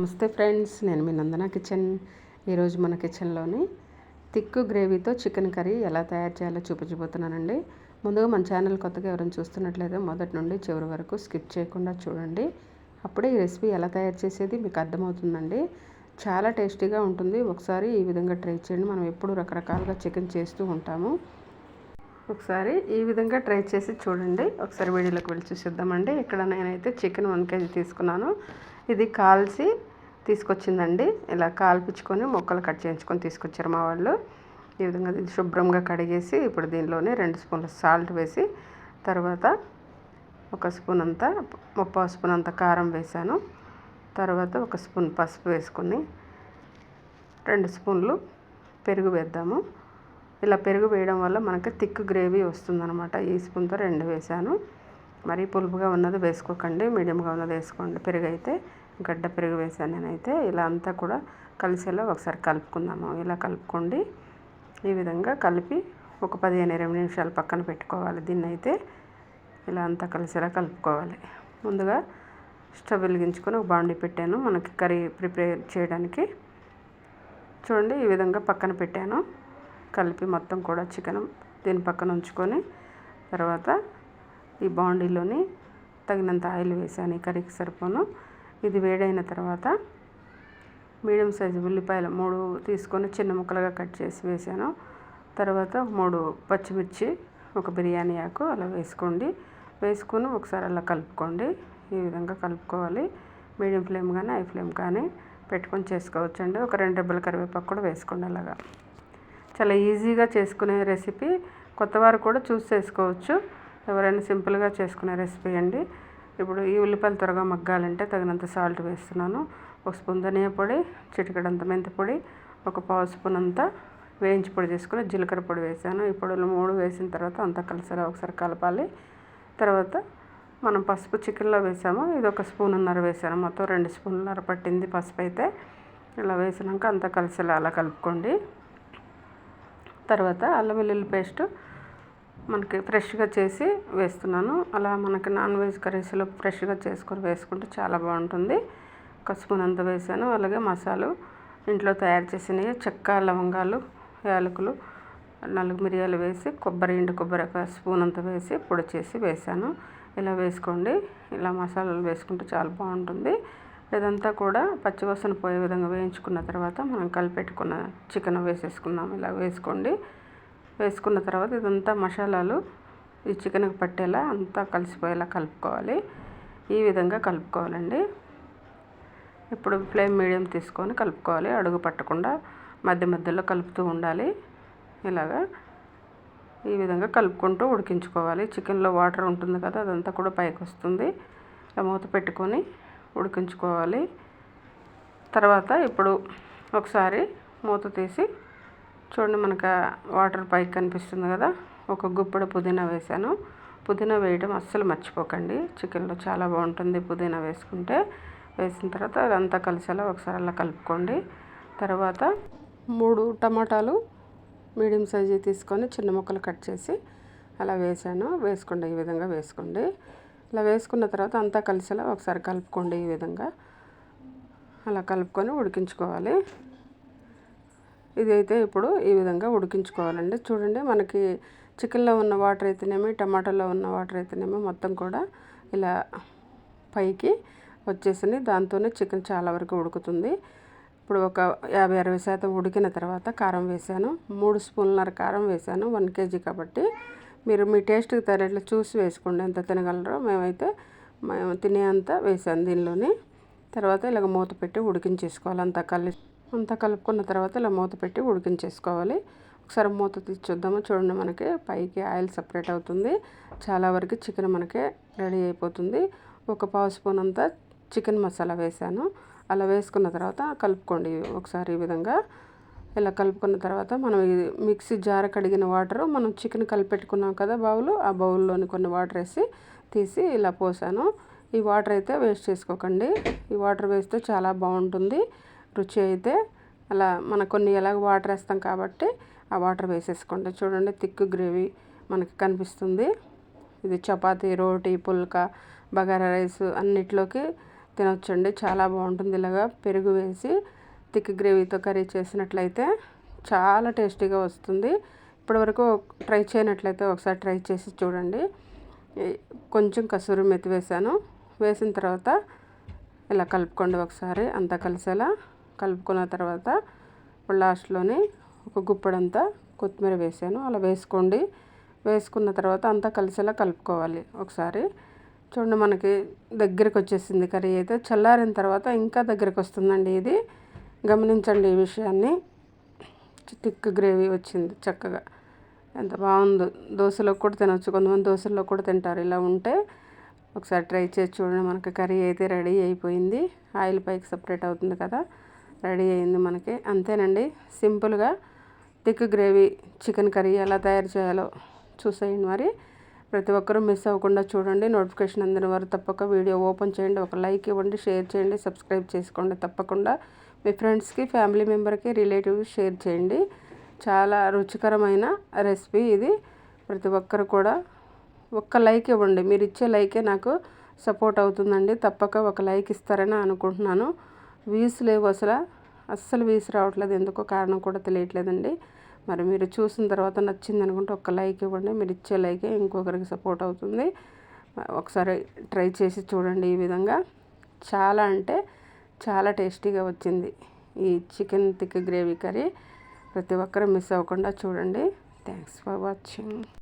నమస్తే ఫ్రెండ్స్ నేను మీ నందన కిచెన్. ఈరోజు మన కిచెన్లోని తిక్కు గ్రేవీతో చికెన్ కర్రీ ఎలా తయారు చేయాలో చూపించబోతున్నానండి. ముందుగా మన ఛానల్ కొత్తగా ఎవరైనా చూస్తున్నట్లయితే మొదటి నుండి చివరి వరకు స్కిప్ చేయకుండా చూడండి. అప్పుడే ఈ రెసిపీ ఎలా తయారు చేసేది మీకు అర్థమవుతుందండి. చాలా టేస్టీగా ఉంటుంది. ఒకసారి ఈ విధంగా ట్రై చేయండి. మనం ఎప్పుడు రకరకాలుగా చికెన్ చేస్తూ ఉంటాము. ఒకసారి ఈ విధంగా ట్రై చేసి చూడండి. ఒకసారి వీడియోలోకి వెళ్ళి చూసిద్దామండి. ఇక్కడ నేనైతే చికెన్ వన్ కేజీ తీసుకున్నాను. ఇది కాల్చి తీసుకొచ్చిందండి. ఇలా కాల్పించుకొని మొక్కలు కట్ చేయించుకొని తీసుకొచ్చారు మా వాళ్ళు. ఈ విధంగా ఇది శుభ్రంగా కడిగేసి ఇప్పుడు దీనిలోనే రెండు స్పూన్ల సాల్ట్ వేసి తర్వాత ఒక స్పూన్ అంతా ముప్పై స్పూన్ అంత కారం వేసాను. తర్వాత ఒక స్పూన్ పసుపు వేసుకొని రెండు స్పూన్లు పెరుగు వేద్దాము. ఇలా పెరుగు వేయడం వల్ల మనకి థిక్ గ్రేవీ వస్తుందన్నమాట. ఈ స్పూన్తో రెండు వేసాను. మరీ పులుపుగా ఉన్నది వేసుకోకండి మీడియంగా ఉన్నది వేసుకోండి. పెరుగు అయితే గడ్డ పెరుగు వేసాను నేనైతే. ఇలా అంతా కూడా కలిసేలా ఒకసారి కలుపుకుందాము. ఇలా కలుపుకోండి. ఈ విధంగా కలిపి ఒక పదిహేను ఇరవై నిమిషాలు పక్కన పెట్టుకోవాలి దీన్ని అయితే ఇలా అంతా కలిసేలా కలుపుకోవాలి. ముందుగా స్టవ్ వెలిగించుకొని ఒక బాండి పెట్టాను మనకి కర్రీ ప్రిపేర్ చేయడానికి. చూడండి ఈ విధంగా పక్కన పెట్టాను. కలిపి మొత్తం కూడా చికెన్ దీని పక్కన ఉంచుకొని తర్వాత ఈ బాండీలోని తగినంత ఆయిల్ వేసాను ఈ కర్రీకి సరిపోను. ఇది వేడైన తర్వాత మీడియం సైజు ఉల్లిపాయలు మూడు తీసుకొని చిన్న ముక్కలుగా కట్ చేసి వేసాను. తర్వాత మూడు పచ్చిమిర్చి ఒక బిర్యానీ ఆకు అలా వేసుకోండి. వేసుకొని ఒకసారి అలా కలుపుకోండి. ఈ విధంగా కలుపుకోవాలి. మీడియం ఫ్లేమ్ కానీ హై ఫ్లేమ్ కానీ పెట్టుకొని చేసుకోవచ్చండి ఒక రెండు డబ్బుల కరివేపాకు కూడా వేసుకోండి అలాగా. చాలా ఈజీగా చేసుకునే రెసిపీ. కొత్తవారు కూడా చూసి చేసుకోవచ్చు. ఎవరైనా సింపుల్గా చేసుకునే రెసిపీ అండి. ఇప్పుడు ఈ ఉల్లిపాయలు త్వరగా మగ్గాలంటే తగినంత సాల్ట్ వేస్తున్నాను. ఒక స్పూన్ ధనియా పొడి చిటికడంత మెంతి పొడి ఒక పావు స్పూన్ అంతా వేయించి పొడి చేసుకుని జీలకర్ర పొడి వేసాను. ఈ పొడులు మూడు వేసిన తర్వాత అంతా కలిసేలా ఒకసారి కలపాలి. తర్వాత మనం పసుపు చికెన్లో వేసాము. ఇది ఒక స్పూన్నర వేసాను. మొత్తం రెండు స్పూన్లన్నర పట్టింది పసుపు అయితే. ఇలా వేసినాక అంతా కలిసిలా అలా కలుపుకోండి. తర్వాత అల్లం వెల్లుల్లి పేస్ట్ మనకి ఫ్రెష్గా చేసి వేస్తున్నాను. అలా మనకి నాన్ వెజ్ కర్రీస్లో ఫ్రెష్గా చేసుకొని వేసుకుంటే చాలా బాగుంటుంది. ఒక స్పూన్ అంత వేసాను. అలాగే మసాలు ఇంట్లో తయారు చేసినవి చెక్క లవంగాలు యాలకులు నాలుగు మిరియాలు వేసి కొబ్బరి ఎండు కొబ్బరి ఒక స్పూన్ అంత వేసి పొడి చేసి వేసాను. ఇలా వేసుకోండి. ఇలా మసాలాలు వేసుకుంటే చాలా బాగుంటుంది. ఇదంతా కూడా పచ్చివాసన పోయే విధంగా వేయించుకున్న తర్వాత మనం కలిపెట్టుకున్న చికెన్ వేసేసుకుందాం. ఇలా వేసుకోండి. వేసుకున్న తర్వాత ఇదంతా మసాలాలు ఈ చికెన్కి పట్టేలా అంతా కలిసిపోయేలా కలుపుకోవాలి. ఈ విధంగా కలుపుకోవాలండి. ఇప్పుడు ఫ్లేమ్ మీడియం తీసుకొని కలుపుకోవాలి. అడుగు పట్టకుండా మధ్య మధ్యలో కలుపుతూ ఉండాలి. ఇలాగా ఈ విధంగా కలుపుకుంటూ ఉడికించుకోవాలి. చికెన్లో వాటర్ ఉంటుంది కదా అదంతా కూడా పైకి వస్తుంది. మూత పెట్టుకొని ఉడికించుకోవాలి. తర్వాత ఇప్పుడు ఒకసారి మూత తీసి చూడండి మనకు వాటర్ పైకి కనిపిస్తుంది కదా. ఒక గుప్పడు పుదీనా వేసాను పుదీనా వేయడం అస్సలు మర్చిపోకండి. చికెన్లో చాలా బాగుంటుంది పుదీనా వేసుకుంటే. వేసిన తర్వాత అదంతా కలిసేలా ఒకసారి అలా కలుపుకోండి. తర్వాత మూడు టమాటాలు మీడియం సైజు తీసుకొని చిన్న ముక్కలు కట్ చేసి అలా వేసాను. వేసుకోండి ఈ విధంగా వేసుకోండి. ఇలా వేసుకున్న తర్వాత అంతా కలిసేలా ఒకసారి కలుపుకోండి ఈ విధంగా. అలా కలుపుకొని ఉడికించుకోవాలి. ఇదైతే ఇప్పుడు ఈ విధంగా ఉడికించుకోవాలండి. చూడండి మనకి చికెన్లో ఉన్న వాటర్ అయితేనేమి టమాటాలో ఉన్న వాటర్ అయితేనేమి మొత్తం కూడా ఇలా పైకి వచ్చేసింది. దాంతోనే చికెన్ చాలా వరకు ఉడుకుతుంది. ఇప్పుడు ఒక యాభై అరవై శాతం ఉడికిన తర్వాత కారం వేసాను మూడు స్పూన్లన్నర కారం వేసాను వన్ కేజీ కాబట్టి మీరు మీ టేస్ట్కి తగ్గట్లు చూసి వేసుకోండి. ఎంత తినగలరో మేమైతే మేము తినే అంత వేసాను దీనిలోని. తర్వాత ఇలాగ మూత పెట్టి ఉడికించేసుకోవాలి అంతా కలిసి. అంతా కలుపుకున్న తర్వాత ఇలా మూత పెట్టి ఉడికించేసుకోవాలి. ఒకసారి మూత తీసి చూద్దాము. చూడండి మనకి పైకి ఆయిల్ సపరేట్ అవుతుంది. చాలా వరకు చికెన్ మనకి రెడీ అయిపోతుంది. ఒక పావు స్పూన్ అంతా చికెన్ మసాలా వేసాను. అలా వేసుకున్న తర్వాత కలుపుకోండి ఒకసారి ఈ విధంగా. ఇలా కలుపుకున్న తర్వాత మనం మిక్సీ జార కడిగిన వాటర్ మనం చికెన్ కలిపెట్టుకున్నాం కదా బౌల్ ఆ బౌల్లోని కొన్ని వాటర్ వేసి తీసి ఇలా పోసాను. ఈ వాటర్ అయితే వేస్ట్ చేసుకోకండి. ఈ వాటర్ వేస్తే చాలా బాగుంటుంది. రుచి అయితే అలా మన కొన్ని ఎలాగ వాటర్ వేస్తాం కాబట్టి ఆ వాటర్ వేసేసుకోండి. చూడండి థిక్ గ్రేవీ మనకి కనిపిస్తుంది. ఇది చపాతీ రోటీ పుల్కా బగారా రైస్ అన్నిట్లోకి తినొచ్చండి. చాలా బాగుంటుంది ఇలాగా పెరుగు వేసి థిక్ గ్రేవీతో కర్రీ చేసినట్లయితే చాలా టేస్టీగా వస్తుంది. ఇప్పటివరకు ట్రై చేయనట్లయితే ఒకసారి ట్రై చేసి చూడండి. కొంచెం కసూరి మెతి వేసాను. వేసిన తర్వాత ఇలా కలుపుకోండి ఒకసారి అంతా కలిసేలా. కలుపుకున్న తర్వాత ఇప్పుడు లాస్ట్లోని ఒక గుప్పడంతా కొత్తిమీర వేసాను. అలా వేసుకోండి. వేసుకున్న తర్వాత అంతా కలిసేలా కలుపుకోవాలి ఒకసారి. చూడండి మనకి దగ్గరికి వచ్చేసింది కర్రీ అయితే. చల్లారిన తర్వాత ఇంకా దగ్గరికి వస్తుందండి ఇది. గమనించండి ఈ విషయాన్ని. థిక్ గ్రేవీ వచ్చింది చక్కగా. ఎంత బాగుందో. దోశలో కూడా తినొచ్చు. కొంతమంది దోశల్లో కూడా తింటారు. ఇలా ఉంటే ఒకసారి ట్రై చేసి చూడండి మనకి కర్రీ అయితే రెడీ అయిపోయింది. ఆయిల్ పైకి సపరేట్ అవుతుంది కదా. రెడీ అయింది మనకి. అంతేనండి. సింపుల్గా థిక్ గ్రేవీ చికెన్ కర్రీ ఎలా తయారు చేయాలో చూసేయండి మరి. ప్రతి ఒక్కరూ మిస్ అవ్వకుండా చూడండి. నోటిఫికేషన్ అందిన వారు తప్పక వీడియో ఓపెన్ చేయండి. ఒక లైక్ ఇవ్వండి షేర్ చేయండి సబ్స్క్రైబ్ చేసుకోండి తప్పకుండా. మీ ఫ్రెండ్స్కి ఫ్యామిలీ మెంబర్కి రిలేటివ్స్ షేర్ చేయండి. చాలా రుచికరమైన రెసిపీ ఇది. ప్రతి ఒక్కరు కూడా ఒక్క లైక్ ఇవ్వండి. మీరు ఇచ్చే లైకే నాకు సపోర్ట్ అవుతుందండి. తప్పక ఒక లైక్ ఇస్తారని అనుకుంటున్నాను. వ్యూస్ లేవు అసలు. అస్సలు వేసి రావట్లేదు. ఎందుకో కారణం కూడా తెలియట్లేదండి. మరి మీరు చూసిన తర్వాత నచ్చింది అనుకుంటే ఒక లైక్ ఇవ్వండి. మీరు ఇచ్చే లైకే ఇంకొకరికి సపోర్ట్ అవుతుంది. ఒకసారి ట్రై చేసి చూడండి ఈ విధంగా. చాలా అంటే చాలా టేస్టీగా వచ్చింది ఈ చికెన్ థిక్ గ్రేవీ కర్రీ. ప్రతి ఒక్కరూ మిస్ అవ్వకుండా చూడండి. Thanks for watching.